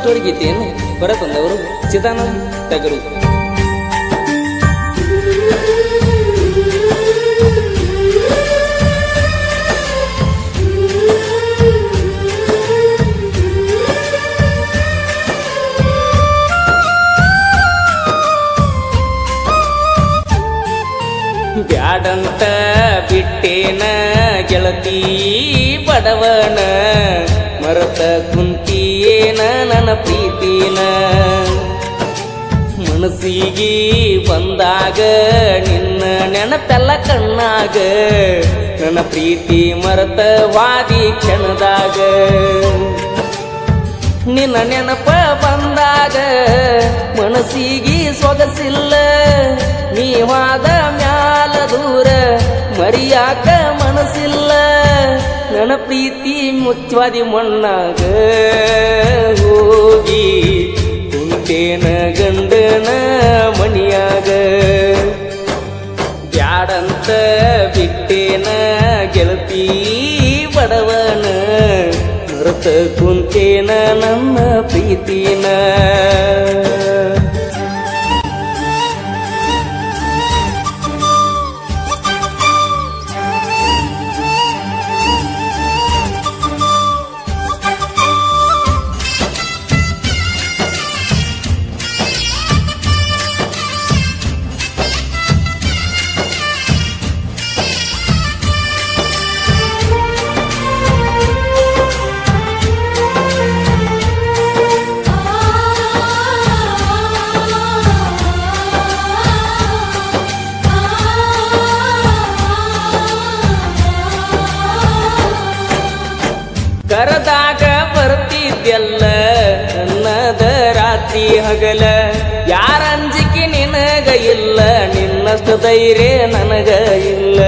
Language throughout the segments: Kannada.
ಸ್ಟೋರಿ ಗೀತೆಯನ್ನು ಹೊರತಂದವರು ಚಿದಾನಂದ್ ಟಗರು. ಬ್ಯಾಡಂತ ಬಿಟ್ಟೇನ ಗೆಳತಿ ಬಡವನ ಮರತ ಕುಂತಿಯೇನ ನನ್ನ ಪ್ರೀತಿನ. ಮನಸ್ಸಿಗೆ ಬಂದಾಗ ನಿನ್ನ ನೆನಪೆಲ್ಲ ಕಣ್ಣಾಗ. ನನ್ನ ಪ್ರೀತಿ ಮರತ ವಾದಿ ಕ್ಷಣದಾಗ. ನಿನ್ನ ನೆನಪ ಬಂದಾಗ ಮನಸ್ಸಿಗೆ ಸೊಗಸಿಲ್ಲ. ನೀವಾದ ಮ್ಯಾಲ ದೂರ ಮರಿಯಾಕ ಪ್ರೀತಿ ಮುಚ್ಚದಿ ಮಣ್ಣಾಗ ಹೋಗಿ ಕುಂತೇನ ಗಂಡನ ರಾತ್ರಿ ಹಗಲ, ಯಾರ ಅಂಜಿಕೆ ನಿನಗ ಇಲ್ಲ, ನಿನ್ನಷ್ಟು ಧೈರ್ಯ ನನಗ ಇಲ್ಲ.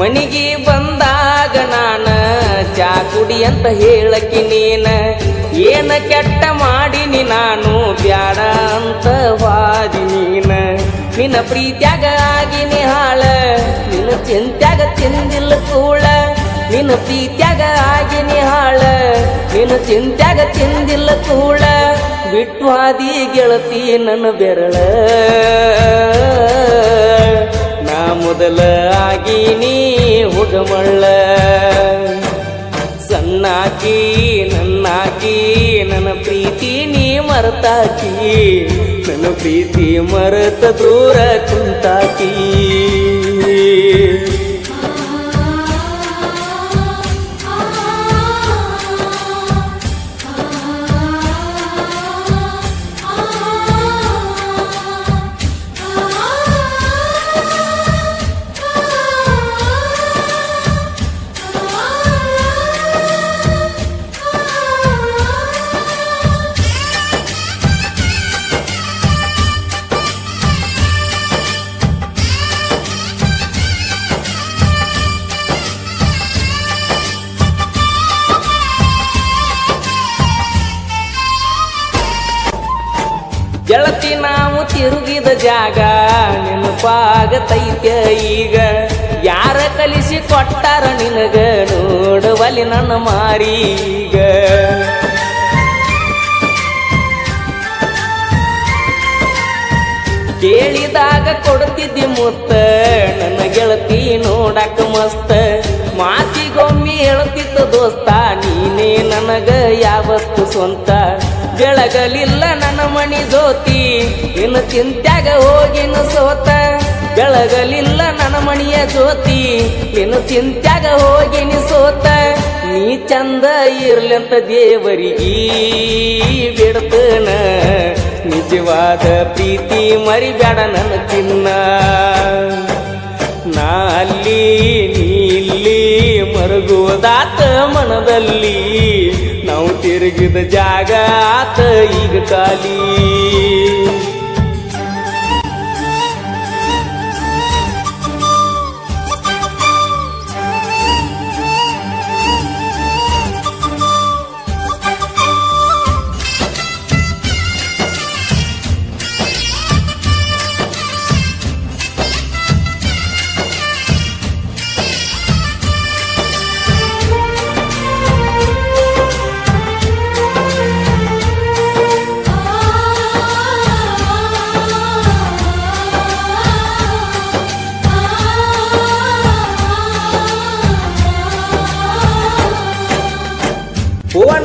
ಮನಿಗೆ ಬಂದಾಗ ನಾನ ಚಾ ಕುಡಿ ಅಂತ ಹೇಳಕ್ಕೆ ನೀನ, ಏನ ಕೆಟ್ಟ ಮಾಡಿನಿ ನಾನು, ಬ್ಯಾಡ ಅಂತ ವಾದಿ ನೀನ. ನಿನ್ನ ಪ್ರೀತ್ಯಾಗ ಆಗಿನಿ ಹಾಳ, ನಿನ್ನ ಚಿಂತ್ಯಾಗ ತಿಂದಿಲ್ಲ ನಿನ್ನ ಪ್ರೀತ್ಯಾಗ ಆಗಿನಿ ಹಾಳ. ನಿನ್ನ ಚಿಂತ್ಯಾಗ ತಿಂದಿಲ್ಲ ಕೂಳ ಬಿಟ್ಟು ಹಾದಿ ಗೆಳತಿ ನನ್ನ ಬೆರಳ. ನಾ ಮೊದಲ ಆಗಿನಿ ಹುಗಮಳ್ಳ ಸಣ್ಣಾಕಿ, ನನ್ನಾಕಿ, ನನ್ನ ಪ್ರೀತಿ ನೀ ಮರತಾಕಿ. ನನ್ನ ಪ್ರೀತಿ ಮರತ ದೂರ ಕುಂತಾಕಿ. ಗೆಳತಿ ನಾವು ತಿರುಗಿದ ಜಾಗ ನೆನಪಾಗತೈತ್ಯ ಈಗ. ಯಾರ ಕಲಿಸಿ ಕೊಟ್ಟಾರ ನಿನಗ, ನೋಡುವಲ್ಲಿ ನನ್ನ ಮಾರೀಗ ಕೇಳಿದಾಗ ಕೊಡ್ತಿದ್ದಿ ಮುತ್ತ, ನನ್ನ ಗೆಳತಿ ನೋಡಕ ಮಸ್ತ. ಮಾತಿಗೊಮ್ಮೆ ಹೇಳ್ತಿದ್ದ ದೋಸ್ತ, ನೀನೇ ನನಗ ಯಾವತ್ತು ಸ್ವಂತ. ಬೆಳಗಲಿಲ್ಲ ನನ್ನ ಮಣಿ ಜ್ಯೋತಿ. ಇನ್ನು ಚಿಂತ್ಯಾಗ ಹೋಗಿನ ಸೋತ ಬೆಳಗಲಿಲ್ಲ ನನ್ನ ಮಣಿಯ ಜ್ಯೋತಿ. ಇನ್ನು ಚಿಂತ್ಯಾಗ ಹೋಗಿನಿ ಸೋತ ನೀ ಚಂದ ಇರ್ಲಂತ ದೇವರಿಗೆ ಬಿಡ್ತನ. ನಿಜವಾದ ಪ್ರೀತಿ ಮರಿಬೇಡ ನನ್ನ ಚಿನ್ನ. ನಾ ಅಲ್ಲಿ ನೀ ಇಲ್ಲಿ ಮರುಗುವುದಾತ ಮನದಲ್ಲಿ. ನಾವು ತಿರುಗಿದ ಜಾಗ ಆತ ಈಗ ಖಾಲಿ.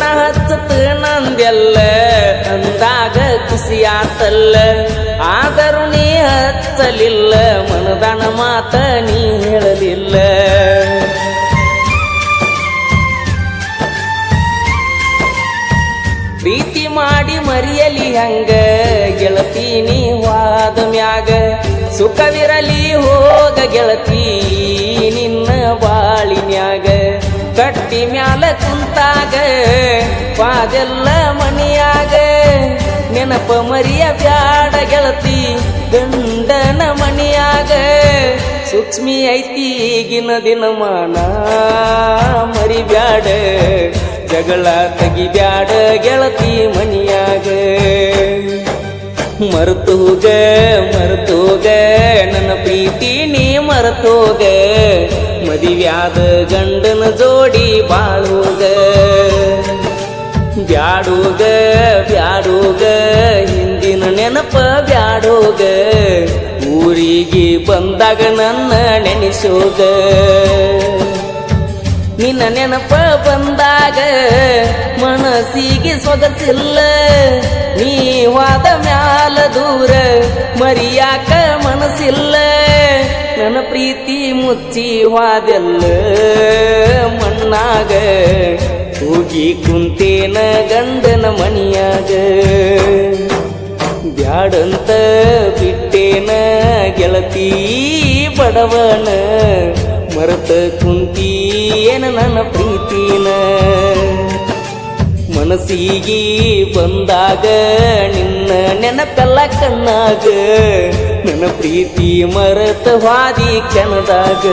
ಮರಿದೆಲ್ಲ ಅಂದಾಗ ಖುಷಿಯಾತಲ್ಲ. ಆದರೂ ನೀ ಹಚ್ಚಲಿಲ್ಲ, ಮನದಾನ ಮಾತ ನೀ ಹೇಳಲಿಲ್ಲ. ಪ್ರೀತಿ ಮಾಡಿ ಮರಿಯಲಿ ಹಂಗ, ಗೆಳತಿ ನೀ ವಾದ ಮ್ಯಾಗ. ಸುಖವಿರಲಿ ಹೋಗ ಗೆಳತಿ, ನಿನ್ನ ಬಾಳಿನ್ಯಾಗ ಕಟ್ಟಿ ಮ್ಯಾಲ ಕುಂತಾಗ, ಪಾದೆಲ್ಲ ಮಣಿಯಾಗ. ನೆನಪ ಮರಿಯ ಬ್ಯಾಡ ಗೆಳತಿ, ಗಂಡನ ಮಣಿಯಾಗ. ಸೂಕ್ಷ್ಮಿ ಐತಿ ಈಗಿನ ದಿನಮಾನ ಮರಿಬ್ಯಾಡ ಜಗಳ ತೆಗಿಬ್ಯಾಡ ಗೆಳತಿ ಮನಿಯಾಗ ಮರ್ತೋಗ ಮರ್ತೋಗ ನನ್ನ ಪ್ರೀತಿ ನೀ ಮರ್ತೋಗ ಮದಿವ್ಯಾದ ಗಂಡನ ಜೋಡಿ ಬಾಳುಗ. ಬ್ಯಾಡೋಗ ಬ್ಯಾಡೋಗ, ಹಿಂದಿನ ನೆನಪ ಬ್ಯಾಡೋಗ. ಊರಿಗೆ ಬಂದಾಗ ನನ್ನ ನೆನೆಸೋಗ. ನಿನ್ನ ನೆನಪ ಬಂದಾಗ ಮನಸ್ಸಿಗೆ ಸೊಗಸಿಲ್ಲ. ನೀವಾದ ಮ್ಯಾಲ ದೂರ ಮರಿಯಾಕ ಮನಸ್ಸಿಲ್ಲ. ನನ್ನ ಪ್ರೀತಿ ಮುಚ್ಚಿ ವಾದೆಲ್ಲ ಮಣ್ಣಾಗ. ಹೋಗಿ ಕುಂತೇನ ಗಂಡನ ಮನಿಯಾಗ. ಬ್ಯಾಡಂತ ಬಿಟ್ಟೇನ ಗೆಳತಿ ಬಡವನ. ಮರತ ಕುಂತೀನ ನನ್ನ ಪ್ರೀತಿನ. ಮನಸ್ಸಿಗೆ ಬಂದಾಗ ನಿನ್ನ ನೆನಪೆಲ್ಲ ಕಣ್ಣಾಗ. ನನ್ನ ಪ್ರೀತಿ ಮರತವಾದಿ ಕೆನದಾಗ